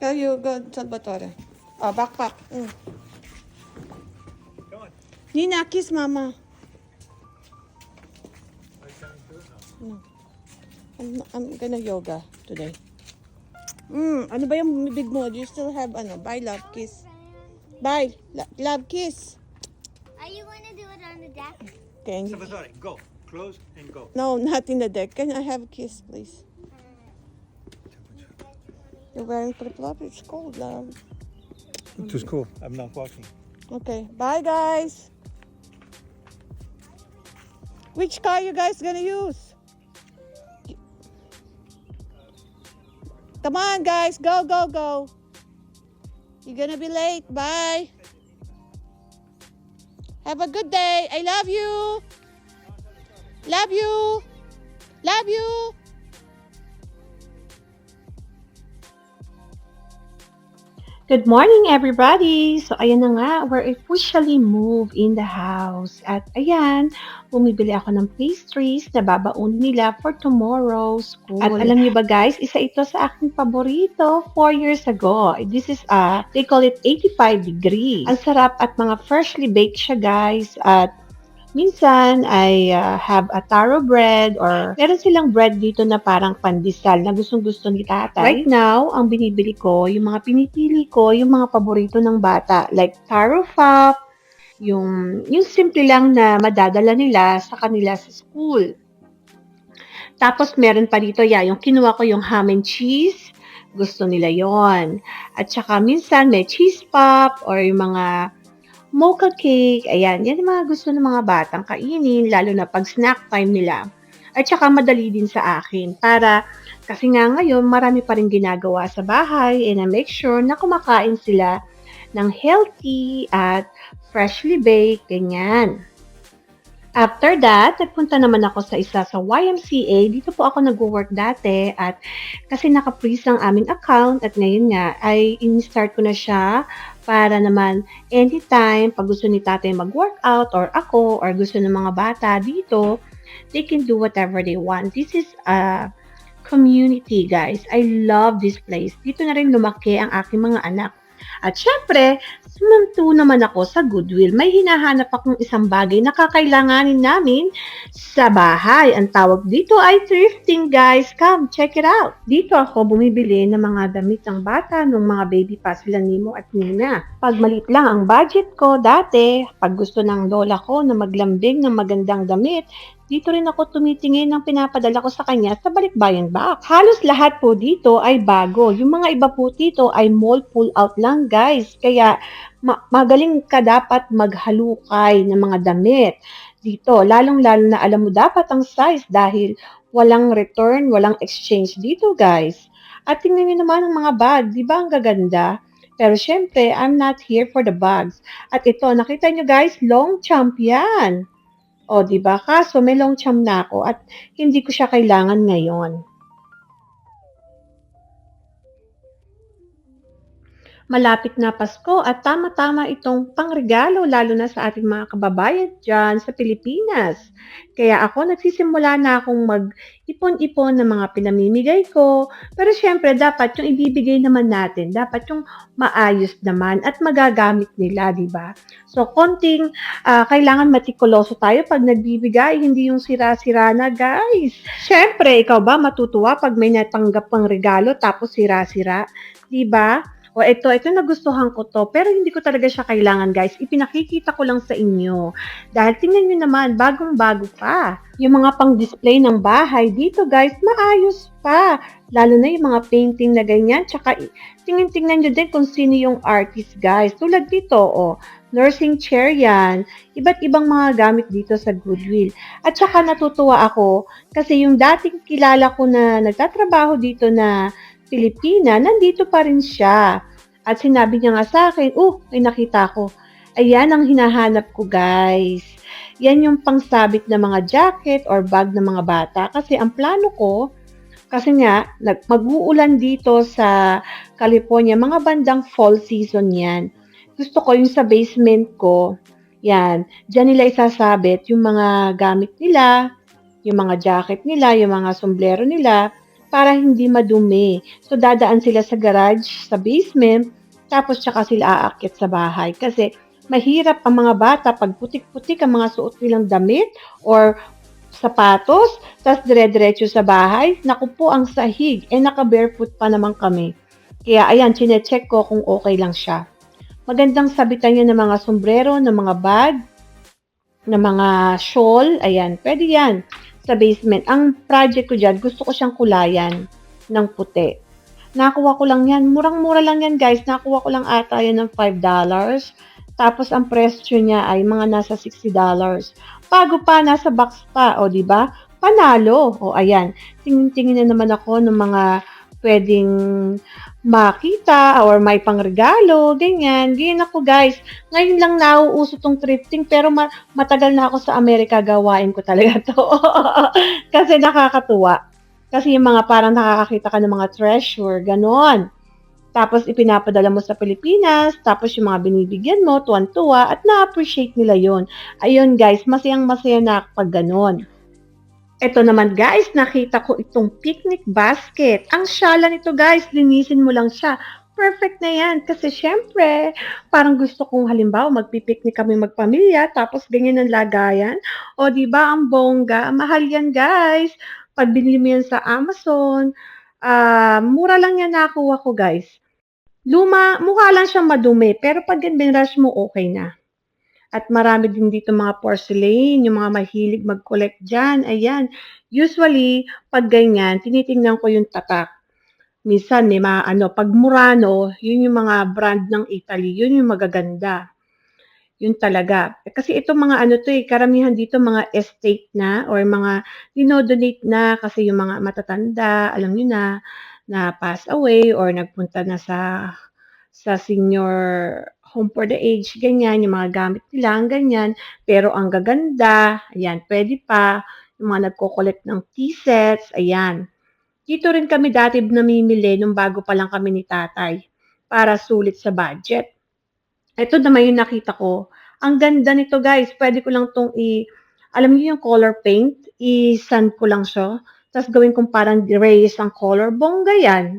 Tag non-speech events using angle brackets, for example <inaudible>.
Go, you go, Salvatore. Oh, backpack. Mm. Come on. Nina, kiss mama. You? No. I'm, I'm gonna yoga today. Mm, ano ba yung bibig mo? Do you still have ano? Bye, love, kiss. Bye, lo- love, kiss. Are you going to do it on the deck? Okay. Salvatore, go. Close and go. No, not in the deck. Can I have a kiss, please? You're wearing flip-flop? It's cold, love. Too cool. I'm not walking. Okay, bye, guys. Which car you guys gonna use? Come on, guys. Go, go, go. You're gonna be late. Bye. Have a good day. I love you. Love you. Love you. Good morning, everybody! So, ayan na nga, we're officially moved in the house. At ayan, bumibili ako ng pastries na babaon nila for tomorrow's school. At alam niyo ba guys, isa ito sa aking paborito 4 years ago. This is, a they call it 85 degrees. Ang sarap at mga freshly baked siya guys. At Minsan ay uh, have a taro bread or meron silang bread dito na parang pandesal na gustong gusto ni tatay. Right now, ang binibili ko, yung mga pinipili ko, yung mga paborito ng bata like taro fop, yung, yung simple lang na madadala nila sa kanila sa school. Tapos meron pa dito, yeah, yung kinuha ko yung ham and cheese, gusto nila yon At saka minsan may cheese pop or yung mga mocha cake, ayan, yan yung mga gusto ng mga batang kainin, lalo na pag snack time nila. At saka madali din sa akin para kasi nga ngayon marami pa rin ginagawa sa bahay and I make sure na kumakain sila ng healthy at freshly baked, ganyan. After that, nagpunta naman ako sa isa sa YMCA. Dito po ako nag-work dati at kasi naka-freeze ang aming account at ngayon nga ay in-start ko na siya para naman anytime pag gusto ni tatay mag-workout or ako or gusto ng mga bata dito, they can do whatever they want. This is a community, guys. I love this place. Dito na rin lumaki ang aking mga anak. At syempre, sumanto naman ako sa Goodwill. May hinahanap akong isang bagay na kakailanganin namin sa bahay. Ang tawag dito ay thrifting, guys. Come, check it out. Dito ako bumibili ng mga damit ng bata nung mga baby pa sila Nemo at Nina. Pag malit lang ang budget ko dati, pag gusto ng lola ko na maglambing ng magandang damit, dito rin ako tumitingin ng pinapadala ko sa kanya sa balikbayan box. Halos lahat po dito ay bago. Yung mga iba po dito ay mall pull out lang guys. Kaya ma- magaling ka dapat maghalukay ng mga damit dito. Lalong-lalo na alam mo dapat ang size dahil walang return, walang exchange dito guys. At tingnan niyo naman ang mga bag. Di ba ang gaganda? Pero syempre, I'm not here for the bags. At ito, nakita nyo guys, long champion. O, di ba? Kaso may long cham na ako at hindi ko siya kailangan ngayon. Malapit na Pasko at tama-tama itong pangregalo lalo na sa ating mga kababayan dyan sa Pilipinas. Kaya ako nagsisimula na akong mag-ipon-ipon ng mga pinamimigay ko. Pero syempre dapat yung ibibigay naman natin, dapat yung maayos naman at magagamit nila, di ba? So konting ah, kailangan matikuloso tayo pag nagbibigay, hindi yung sira-sira na guys. Syempre, ikaw ba matutuwa pag may natanggap pang regalo tapos sira-sira? Di ba? O ito, ito nagustuhan ko to, pero hindi ko talaga siya kailangan guys. Ipinakikita ko lang sa inyo. Dahil tingnan nyo naman, bagong-bago pa. Yung mga pang-display ng bahay dito guys, maayos pa. Lalo na yung mga painting na ganyan. Tsaka tingin-tingnan nyo din kung sino yung artist guys. Tulad dito, oh, nursing chair yan. Iba't ibang mga gamit dito sa Goodwill. At saka natutuwa ako kasi yung dating kilala ko na nagtatrabaho dito na Pilipina, nandito pa rin siya. At sinabi niya nga sa akin, oh, may nakita ko. Ayan ang hinahanap ko, guys. Yan yung pangsabit na mga jacket or bag ng mga bata. Kasi ang plano ko, kasi nga, mag-uulan dito sa California, mga bandang fall season yan. Gusto ko yung sa basement ko, yan, dyan nila isasabit yung mga gamit nila, yung mga jacket nila, yung mga sombrero nila, para hindi madumi. So, dadaan sila sa garage, sa basement, tapos tsaka sila aakyat sa bahay. Kasi, mahirap ang mga bata pag putik-putik ang mga suot nilang damit or sapatos, tapos dire-diretso sa bahay. Naku po, ang sahig. Eh, naka-barefoot pa naman kami. Kaya, ayan, chinecheck ko kung okay lang siya. Magandang sabitan niya ng mga sombrero, ng mga bag, ng mga shawl. Ayan, pwede yan sa basement. Ang project ko dyan, gusto ko siyang kulayan ng puti. Nakuha ko lang yan. Murang-mura lang yan, guys. Nakuha ko lang ata yan ng $5. Tapos, ang presyo niya ay mga nasa $60. Bago pa, nasa box pa. O, di ba? Panalo. O, ayan. Tingin-tingin na naman ako ng mga pwedeng makita or may pangregalo, ganyan. Ganyan ako, guys. Ngayon lang nauuso tong thrifting, pero ma- matagal na ako sa Amerika, gawain ko talaga <laughs> to. Kasi nakakatuwa. Kasi yung mga parang nakakakita ka ng mga treasure, ganon. Tapos ipinapadala mo sa Pilipinas, tapos yung mga binibigyan mo, tuwan-tuwa, at na-appreciate nila yon. Ayun guys, masayang masaya na pag ganon. Ito naman guys, nakita ko itong picnic basket. Ang syala nito guys, linisin mo lang siya. Perfect na yan. Kasi syempre, parang gusto kong halimbawa, magpipiknik kami magpamilya, tapos ganyan ang lagayan. O ba ang bongga? Mahal yan guys. Pag binili mo yan sa Amazon, ah mura lang yan nakuha ko guys. Luma, mukha lang siyang madumi, pero pag binrush mo, okay na. At marami din dito mga porcelain, yung mga mahilig mag-collect dyan. Ayan. Usually, pag ganyan, tinitingnan ko yung tatak. Minsan, may mga ano, pag Murano, yun yung mga brand ng Italy, yun yung magaganda. Yun talaga. Eh, Kasi itong mga ano to eh, karamihan dito mga estate na or mga dinodonate na kasi yung mga matatanda, alam nyo na, na pass away or nagpunta na sa sa senior home for the age, ganyan, yung mga gamit nila, ganyan. Pero ang gaganda, ayan, pwede pa. Yung mga nagko-collect ng tea sets, ayan. Dito rin kami dati namimili nung bago pa lang kami ni tatay para sulit sa budget. Ito naman yung nakita ko. Ang ganda nito guys. Pwede ko lang tong i... Alam niyo yung color paint? I-sand ko lang siya. Tapos gawin kong parang race ang color. Bongga yan.